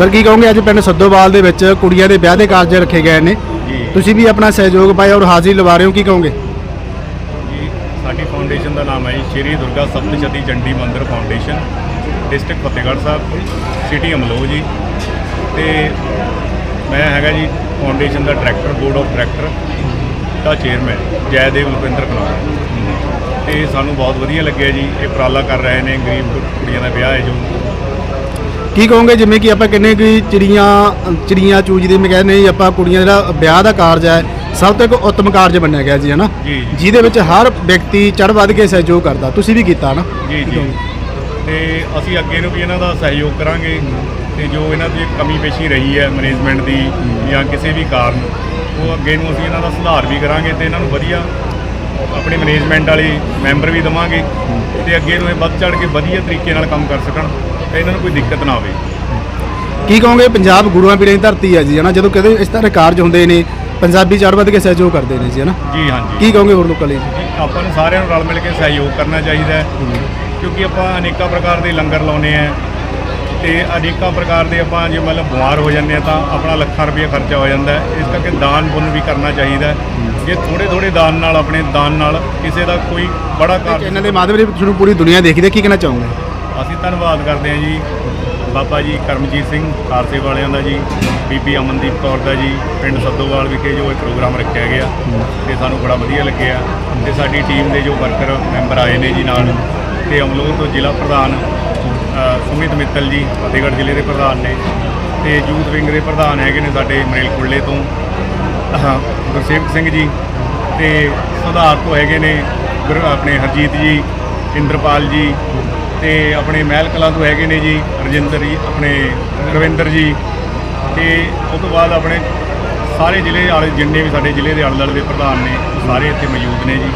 Sir ਕੀ ਕਹੋਗੇ? ਅੱਜ ਪਿੰਡ ਸੱਦੋਵਾਲ ਦੇ ਵਿੱਚ ਕੁੜੀਆਂ ਦੇ ਵਿਆਹ ਦੇ ਕਾਰਜ ਰੱਖੇ ਗਏ ਨੇ। ਤੁਸੀਂ ਵੀ ਆਪਣਾ ਸਹਿਯੋਗ ਪਾਇਆ ਔਰ ਹਾਜ਼ਰੀ ਲਵਾ ਰਹੇ ਹੋ ਕੀ ਕਹੋਗੇ? ਜੀ ਸਾਡੀ ਫਾਊਂਡੇਸ਼ਨ ਦਾ ਨਾਮ ਹੈ ਜੀ ਸ਼੍ਰੀ Durga Saptashati Chandi Mandir foundation district Fatehgarh Sahib city Amloh ਜੀ। ਤੇ ਮੈਂ ਹੈਗਾ ਜੀ ਫਾਊਂਡੇਸ਼ਨ ਦਾ ਡਾਇਰੈਕਟਰ ਬੋਰਡ ਆਫ ਡਾਇਰੈਕਟਰ ਦਾ ਚੇਅਰਮੈਨ ਜੈਦੇਵ ਲੁਪਿੰਦਰ ਕਨੌਰ ਤੇ ਸਾਨੂੰ ਬਹੁਤ ਵਧੀਆ ਲੱਗਿਆ ਜੀ ਇਹ ਉਪਰਾਲਾ ਕਰ ਰਹੇ ਨੇ ਗਰੀਬ ਕੁੜੀਆਂ ਦਾ ਵਿਆਹ ਹੈ ਜੋ। ਕੀ ਕਹੋਗੇ? ਜਿਵੇਂ ਕਿ ਆਪਾਂ ਕਿੰਨੇ ਕਿ ਚਿੜੀਆਂ ਚਿੜੀਆਂ ਚੂਜ ਦੀ ਮੈਂ ਕਹਿੰਦੇ ਜੀ ਆਪਾਂ ਕੁੜੀਆਂ ਜਿਹੜਾ ਵਿਆਹ ਦਾ ਕਾਰਜ ਹੈ ਸਭ ਤੋਂ ਇੱਕ ਉੱਤਮ ਕਾਰਜ ਮੰਨਿਆ ਗਿਆ ਜੀ ਹਨਾ ਜਿਹਦੇ ਵਿੱਚ ਹਰ ਵਿਅਕਤੀ ਚੜ ਵੱਧ ਕੇ ਸਹਿਯੋਗ ਕਰਦਾ। ਤੁਸੀਂ ਵੀ ਕੀਤਾ ਨਾ? ਜੀ ਜੀ। ਤੇ ਅਸੀਂ ਅੱਗੇ ਨੂੰ ਵੀ ਇਹਨਾਂ ਦਾ ਸਹਿਯੋਗ ਕਰਾਂਗੇ ਤੇ ਜੋ ਇਹਨਾਂ ਦੀ ਕਮੀ ਪੇਸ਼ੀ ਰਹੀ ਹੈ ਮੈਨੇਜਮੈਂਟ ਦੀ ਜਾਂ ਕਿਸੇ ਵੀ ਕਾਰਨ ਉਹ ਅੱਗੇ ਨੂੰ ਅਸੀਂ ਇਹਨਾਂ ਦਾ ਸੁਧਾਰ ਵੀ ਕਰਾਂਗੇ ਤੇ ਇਹਨਾਂ ਨੂੰ ਵਧੀਆ ਆਪਣੇ ਮੈਨੇਜਮੈਂਟ ਵਾਲੇ ਮੈਂਬਰ ਵੀ ਦਵਾਂਗੇ ਤੇ ਅੱਗੇ ਨੂੰ ਇਹ ਵੱਧ ਚੜ ਕੇ ਵਧੀਆ ਤਰੀਕੇ ਨਾਲ ਕੰਮ ਕਰ ਸਕਣ। ਇਹਨਾਂ ਨੂੰ ਕੋਈ ਦਿੱਕਤ ਨਾ ਆਵੇ। ਕੀ ਕਹੋਗੇ ਪੰਜਾਬ ਗੁਰੂਆਂ ਪੀੜਾਂ ਦੀ ਧਰਤੀ ਹੈ ਜੀ ਹਨਾ? ਜਦੋਂ ਕਦੇ ਇਸ ਤਰ੍ਹਾਂ ਦੇ ਕਾਰਜ ਹੁੰਦੇ ਨੇ ਪੰਜਾਬੀ ਚੜ ਵੱਧ ਕੇ ਸਹਿਯੋਗ ਕਰਦੇ ਨੇ ਜੀ ਹਨਾ? ਜੀ ਹਾਂਜੀ। ਕੀ ਕਹੋਗੇ ਹੋਰ ਲੋਕਾਂ ਲਈ? ਆਪਾਂ ਨੂੰ ਸਾਰਿਆਂ ਨੂੰ ਰਲ ਮਿਲ ਕੇ ਸਹਿਯੋਗ ਕਰਨਾ ਚਾਹੀਦਾ ਹੈ। ਕਿਉਂਕਿ ਆਪਾਂ ਅਨੇਕਾਂ ਪ੍ਰਕਾਰ ਦੇ ਲੰਗਰ ਲਾਉਨੇ ਆ ਤੇ ਅਨੇਕਾਂ ਪ੍ਰਕਾਰ ਦੇ ਆਪਾਂ ਜੇ ਮਤਲਬ ਬਿਮਾਰ ਹੋ ਜਾਂਦੇ ਆ ਤਾਂ ਆਪਣਾ ਲੱਖਾਂ ਰੁਪਏ ਖਰਚਾ ਹੋ ਜਾਂਦਾ ਹੈ। ਇਸ ਕਰਕੇ ਦਾਨ ਪੁੰਨ ਵੀ ਕਰਨਾ ਚਾਹੀਦਾ ਜੇ ਥੋੜੇ ਥੋੜੇ ਦਾਨ ਨਾਲ ਆਪਣੇ ਦਾਨ ਨਾਲ ਕਿਸੇ ਦਾ ਕੋਈ ਬੜਾ ਕਾਰਜ ਇਹਨਾਂ ਦੇ ਮਾਧਵ ਜੀ ਤੁਹਾਨੂੰ ਪੂਰੀ ਦੁਨੀਆ ਦੇਖਦੀ ਹੈ ਕੀ ਕਹਿਣਾ ਚਾਹੋਗੇ? ਅਸੀਂ ਧੰਨਵਾਦ ਕਰਦੇ ਹਾਂ ਜੀ ਬਾਬਾ ਜੀ ਕਰਮਜੀਤ ਸਿੰਘ ਖਾਰਸੇ ਵਾਲਿਆਂ ਦਾ ਜੀ ਬੀਬੀ ਅਮਨਦੀਪ ਕੌਰ ਦਾ ਜੀ ਪਿੰਡ ਸੱਦੋਵਾਲ ਵਿਖੇ ਜੋ ਇਹ ਪ੍ਰੋਗਰਾਮ ਰੱਖਿਆ ਗਿਆ ਤੇ ਸਾਨੂੰ ਬੜਾ ਵਧੀਆ ਲੱਗਿਆ ਤੇ ਸਾਡੀ ਟੀਮ ਦੇ ਜੋ ਵਰਕਰ ਮੈਂਬਰ ਆਏ ਨੇ ਜੀ ਨਾਲ ਤੇ ਅਮਲੋਹ ਤੋਂ ਜ਼ਿਲ੍ਹਾ ਪ੍ਰਧਾਨ ਸੁਮਿਤ ਮਿੱਤਲ ਜੀ ਫਤਿਹਗੜ੍ਹ ਜ਼ਿਲ੍ਹੇ ਦੇ ਪ੍ਰਧਾਨ ਨੇ ਤੇ ਯੂਥ ਵਿੰਗ ਦੇ ਪ੍ਰਧਾਨ ਹੈਗੇ ਨੇ ਸਾਡੇ ਮਰੇਲਕੁੱਲੇ ਤੋਂ ਹਾਂ, ਗੁਰਸੇਵਕ ਸਿੰਘ ਜੀ ਤੇ ਸੁਧਾਰ ਤੋਂ ਹੈਗੇ ਨੇ ਗੁਰ- ਆਪਣੇ ਹਰਜੀਤ ਜੀ ਇੰਦਰਪਾਲ ਜੀ ਤੇ ਆਪਣੇ ਮਹਿਲ ਕਲਾਂ ਤੋਂ ਹੈਗੇ ਨੇ ਜੀ ਰਜਿੰਦਰ ਜੀ ਆਪਣੇ ਰਵਿੰਦਰ ਜੀ। ਤੇ ਉਸ ਤੋਂ ਬਾਅਦ ਆਪਣੇ ਸਾਰੇ ਜ਼ਿਲ੍ਹੇ ਵਾਲੇ ਜਿੰਨੇ ਵੀ ਸਾਡੇ ਜ਼ਿਲ੍ਹੇ ਦੇ ਆਲੇ ਦੁਆਲੇ ਦੇ ਪ੍ਰਧਾਨ ਨੇ ਉਹ ਸਾਰੇ ਇੱਥੇ ਮੌਜੂਦ ਨੇ ਜੀ।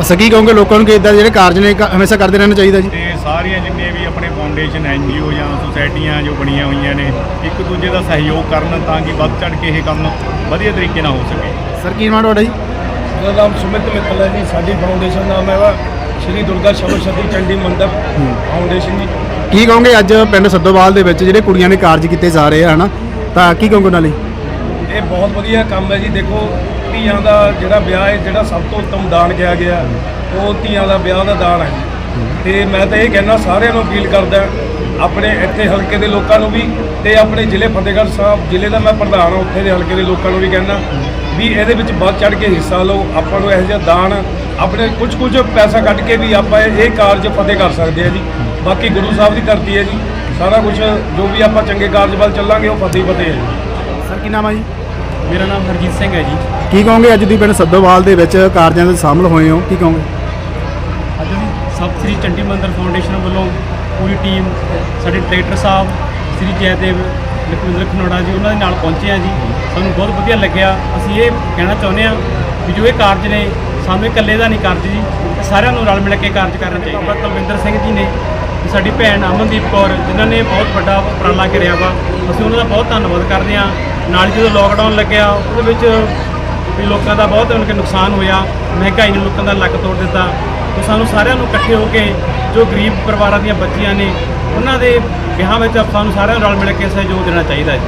ਅਸਾਂ ਕੀ ਕਹੋਗੇ ਲੋਕਾਂ ਨੂੰ ਕਿ ਇਦਾਂ ਜਿਹੜੇ ਕਾਰਜ ਨੇ ਕ- ਹਮੇਸ਼ਾ ਕਰਦੇ ਰਹਿਣਾ ਚਾਹੀਦਾ ਜੀ? ਤੇ ਸਾਰੀਆਂ ਜਿੰਨੇ ਵੀ ਆਪਣੇ ਫਾਊਂਡੇਸ਼ਨ ਐਨਜੀਓ ਜਾਂ ਸੁਸਾਇਟੀਆਂ ਜੋ ਬਣੀਆਂ ਹੋਈਆਂ ਨੇ ਇੱਕ ਦੂਜੇ ਦਾ ਸਹਿਯੋਗ ਕਰਨ ਤਾਂ ਕਿ ਵੱਧ ਚੜ ਕੇ ਇਹ ਕੰਮ ਵਧੀਆ ਤਰੀਕੇ ਨਾਲ ਹੋ ਸਕੇ। ਸਰ ਕੀ ਨਾਮ ਤੁਹਾਡਾ ਜੀ? ਮੇਰਾ ਨਾਮ ਸੁਮਿਤ ਮਿੱਤਲ ਹੈ ਜੀ ਸਾਡੀ ਫਾਊਂਡੇਸ਼ਨ ਨਾਮ ਹੈਗਾ ਸ਼੍ਰੀ ਦੁਰਗਾ ਸ਼ਬਦ ਚੰਡੀ ਮੰਦਰ ਫਾਊਂਡੇਸ਼ਨ ਜੀ। ਕੀ ਕਹੋਗੇ ਅੱਜ ਪਿੰਡ ਸੱਦੋਵਾਲ ਦੇ ਵਿੱਚ ਜਿਹੜੇ ਕੁੜੀਆਂ ਦੇ ਕਾਰਜ ਕੀਤੇ ਜਾ ਰਹੇ ਆ ਹਨਾ? ਤਾਂ ਕੀ ਕਹੋਗੇ ਉਹਨਾਂ ਲਈ? ਇਹ ਬਹੁਤ ਵਧੀਆ ਕੰਮ ਹੈ ਜੀ। ਦੇਖੋ ਧੀਆਂ ਦਾ ਜਿਹੜਾ ਵਿਆਹ ਹੈ ਜਿਹੜਾ ਸਭ ਤੋਂ ਉੱਤਮ ਦਾਨ ਕਿਹਾ ਗਿਆ ਉਹ ਧੀਆਂ ਦਾ ਵਿਆਹ ਦਾ ਦਾਨ ਹੈ। ਤੇ ਮੈਂ ਤਾਂ ਇਹ ਕਹਿਣਾ ਸਾਰਿਆਂ ਨੂੰ ਅਪੀਲ ਕਰਦਾ ਆਪਣੇ ਇੱਥੇ ਹਲਕੇ ਦੇ ਲੋਕਾਂ ਨੂੰ ਵੀ ਤੇ ਆਪਣੇ ਜ਼ਿਲ੍ਹੇ ਫਤਿਹਗੜ੍ਹ ਸਾਹਿਬ ਜ਼ਿਲ੍ਹੇ ਦਾ ਮੈਂ ਪ੍ਰਧਾਨ ਹਾਂ ਉੱਥੇ ਦੇ ਹਲਕੇ ਦੇ ਲੋਕਾਂ ਨੂੰ ਵੀ ਕਹਿਣਾ ਵੀ ਇਹਦੇ ਵਿੱਚ ਵੱਧ ਚੜ ਕੇ ਹਿੱਸਾ ਲਓ। ਆਪਾਂ ਨੂੰ ਇਹੋ ਜਿਹਾ ਦਾਨ ਆਪਣੇ ਕੁਝ ਕੁਝ ਪੈਸਾ ਕੱਢ ਕੇ ਵੀ ਆਪਾਂ ਇਹ ਕਾਰਜ ਫਤਿਹ ਕਰ ਸਕਦੇ ਆ ਜੀ। ਬਾਕੀ ਗੁਰੂ ਸਾਹਿਬ ਦੀ ਧਰਤੀ ਹੈ ਜੀ। ਸਾਰਾ ਕੁਝ ਜੋ ਵੀ ਆਪਾਂ ਚੰਗੇ ਕਾਰਜ ਵੱਲ ਚੱਲਾਂਗੇ ਉਹ ਫਤਿਹ ਫਤਿਹ ਹੈ ਜੀ। ਸਰ ਕੀ ਨਾਮ ਹੈ ਜੀ? ਮੇਰਾ ਨਾਮ ਹਰਜੀਤ ਸਿੰਘ ਹੈ ਜੀ। ਕੀ ਕਹੋਗੇ ਅੱਜ ਦੀ ਪਿੰਡ ਸੱਦੋਵਾਲ ਦੇ ਵਿੱਚ ਕਾਰਜਾਂ ਦੇ ਸ਼ਾਮਲ ਹੋਏ ਹੋ? ਕੀ ਕਹੋਗੇ? ਅੱਜ ਵੀ ਸਭ ਸ੍ਰੀ ਚੰਡੀ ਮੰਦਰ ਫਾਊਂਡੇਸ਼ਨ ਵੱਲੋਂ ਪੂਰੀ ਟੀਮ ਸਾਡੇ ਡਾਇਰੈਕਟਰ ਸਾਹਿਬ ਸ੍ਰੀ ਜੈਦੇਵ ਲਖਵਿੰਦਰ ਖਨੋੜਾ ਜੀ ਉਹਨਾਂ ਦੇ ਨਾਲ ਪਹੁੰਚੇ ਆ ਜੀ। ਸਾਨੂੰ ਬਹੁਤ ਵਧੀਆ ਲੱਗਿਆ। ਅਸੀਂ ਇਹ ਕਹਿਣਾ ਚਾਹੁੰਦੇ ਆ ਵੀ ਜੋ ਇਹ ਕਾਰਜ ਨੇ ਸਾਨੂੰ ਇਕੱਲੇ ਦਾ ਨਹੀਂ ਕਾਰਜ ਜੀ। ਸਾਰਿਆਂ ਨੂੰ ਰਲ ਮਿਲ ਕੇ ਕਾਰਜ ਕਰਨਾ ਚਾਹੀਦਾ। ਬਾਬਾ ਕੁਲਵਿੰਦਰ ਸਿੰਘ ਜੀ ਨੇ ਸਾਡੀ ਭੈਣ ਅਮਨਦੀਪ ਕੌਰ, ਜਿਨ੍ਹਾਂ ਨੇ ਬਹੁਤ ਵੱਡਾ ਉਪਰਾਲਾ ਕਰਿਆ ਵਾ, ਅਸੀਂ ਉਹਨਾਂ ਦਾ ਬਹੁਤ ਧੰਨਵਾਦ ਕਰਦੇ ਹਾਂ। ਨਾਲ ਜਦੋਂ ਲੋਕਡਾਊਨ ਲੱਗਿਆ, ਉਹਦੇ ਵਿੱਚ ਵੀ ਲੋਕਾਂ ਦਾ ਬਹੁਤ ਉਹਨਾਂ ਕੇ ਨੁਕਸਾਨ ਹੋਇਆ। ਮਹਿੰਗਾਈ ਨੇ ਲੋਕਾਂ ਦਾ ਲੱਕ ਤੋੜ ਦਿੱਤਾ। ਤੇ ਸਾਨੂੰ ਸਾਰਿਆਂ ਨੂੰ ਇਕੱਠੇ ਹੋ ਕੇ ਜੋ ਗਰੀਬ ਪਰਿਵਾਰਾਂ ਦੀਆਂ ਬੱਚੀਆਂ ਨੇ, ਉਹਨਾਂ ਦੇ ਵਿਆਹਾਂ ਵਿੱਚ ਆਪਾਂ ਨੂੰ ਸਾਰਿਆਂ ਨੂੰ ਰਲ ਮਿਲ ਕੇ ਸਹਿਯੋਗ ਦੇਣਾ ਚਾਹੀਦਾ ਹੈ।